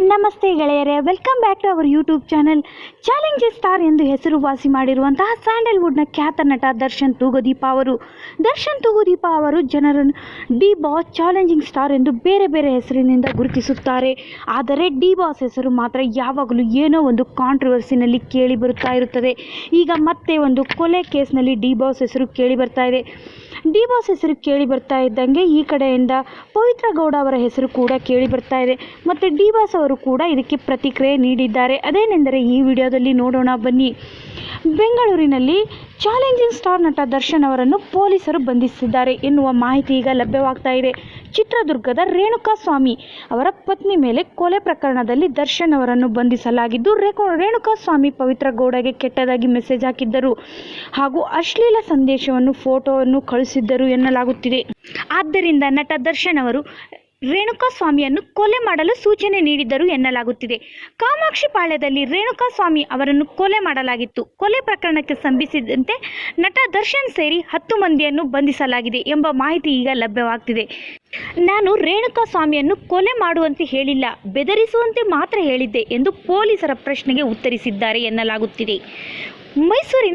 ನಮಸ್ತೆ ಗೆಳೆಯರೇ welcome back to our YouTube channel challenges star ಎಂದು ಹೆಸರುವಾಸಿ ಮಾಡಿರುವಂತಹ ಸ್ಯಾಂಡಲ್ವುಡ್ನ ಖ್ಯಾತ ನಟ ದರ್ಶನ್ ತೂಗುದೀಪ ಅವರು. ದರ್ಶನ್ ತೂಗುದೀಪ ಅವರು ಜನರನ್ನು ಡಿ ಬಾಸ್ ಚಾಲೆಂಜಿಂಗ್ ಸ್ಟಾರ್ ಎಂದು ಬೇರೆ ಬೇರೆ ಹೆಸರಿನಿಂದ ಗುರುತಿಸುತ್ತಾರೆ. ಆದರೆ ಡಿ ಬಾಸ್ ಹೆಸರು ಮಾತ್ರ ಯಾವಾಗಲೂ ಏನೋ ಒಂದು ಕಾಂಟ್ರವರ್ಸಿನಲ್ಲಿ ಕೇಳಿ ಬರುತ್ತಾ ಇರುತ್ತದೆ. ಈಗ ಮತ್ತೆ ಒಂದು ಕೊಲೆ ಕೇಸ್ನಲ್ಲಿ ಡಿ ಬಾಸ್ ಹೆಸರು ಕೇಳಿ ಬರ್ತಾ ಇದೆ. ಡಿ ಬಾಸ್ ಹೆಸರು ಕೇಳಿ ಬರ್ತಾ ಇದ್ದಂಗೆ ಈ ಕಡೆಯಿಂದ ಪವಿತ್ರ ಗೌಡ ಅವರ ಹೆಸರು ಕೂಡ ಕೇಳಿ ಬರ್ತಾ ಇದೆ. ಮತ್ತು ಡಿ ಬಾಸ್ ಅವರು ಕೂಡ ಇದಕ್ಕೆ ಪ್ರತಿಕ್ರಿಯೆ ನೀಡಿದ್ದಾರೆ. ಅದೇನೆಂದರೆ ಈ ವಿಡಿಯೋದಲ್ಲಿ ನೋಡೋಣ ಬನ್ನಿ. ಬೆಂಗಳೂರಿನಲ್ಲಿ ಚಾಲೆಂಜಿಂಗ್ ಸ್ಟಾರ್ ನಟ ದರ್ಶನ್ ಅವರನ್ನು ಪೊಲೀಸರು ಬಂಧಿಸಿದ್ದಾರೆ ಎನ್ನುವ ಮಾಹಿತಿ ಈಗ ಲಭ್ಯವಾಗ್ತಾ ಇದೆ. ಚಿತ್ರದುರ್ಗದ ರೇಣುಕಾ ಸ್ವಾಮಿ ಅವರ ಪತ್ನಿ ಮೇಲೆ ಕೊಲೆ ಪ್ರಕರಣದಲ್ಲಿ ದರ್ಶನ್ ಅವರನ್ನು ಬಂಧಿಸಲಾಗಿದ್ದು ರೇಣುಕಾಸ್ವಾಮಿ ರೇಣುಕಾ ಸ್ವಾಮಿ ಪವಿತ್ರ ಗೌಡಗೆ ಕೆಟ್ಟದಾಗಿ ಮೆಸೇಜ್ ಹಾಕಿದ್ದರು ಹಾಗೂ ಅಶ್ಲೀಲ ಸಂದೇಶವನ್ನು, ಫೋಟೋವನ್ನು ಕಳಿಸಿದ್ದರು ಎನ್ನಲಾಗುತ್ತಿದೆ. ಆದ್ದರಿಂದ ನಟ ದರ್ಶನ್ ಅವರು ರೇಣುಕಾ ಸ್ವಾಮಿಯನ್ನು ಕೊಲೆ ಮಾಡಲು ಸೂಚನೆ ನೀಡಿದ್ದರು ಎನ್ನಲಾಗುತ್ತಿದೆ. ಕಾಮಾಕ್ಷಿ ಪಾಳ್ಯದಲ್ಲಿ ರೇಣುಕಾ ಸ್ವಾಮಿ ಅವರನ್ನು ಕೊಲೆ ಮಾಡಲಾಗಿತ್ತು. ಕೊಲೆ ಪ್ರಕರಣಕ್ಕೆ ಸಂಬಂಧಿಸಿದಂತೆ ನಟ ದರ್ಶನ್ ಸೇರಿ ಹತ್ತು ಮಂದಿಯನ್ನು ಬಂಧಿಸಲಾಗಿದೆ ಎಂಬ ಮಾಹಿತಿ ಈಗ ಲಭ್ಯವಾಗ್ತಿದೆ. ನಾನು ರೇಣುಕಾ ಸ್ವಾಮಿಯನ್ನು ಕೊಲೆ ಮಾಡುವಂತೆ ಹೇಳಿಲ್ಲ, ಬೆದರಿಸುವಂತೆ ಮಾತ್ರ ಹೇಳಿದ್ದೆ ಎಂದು ಪೊಲೀಸರ ಪ್ರಶ್ನೆಗೆ ಉತ್ತರಿಸಿದ್ದಾರೆ ಎನ್ನಲಾಗುತ್ತಿದೆ. ಮೈಸೂರಿನ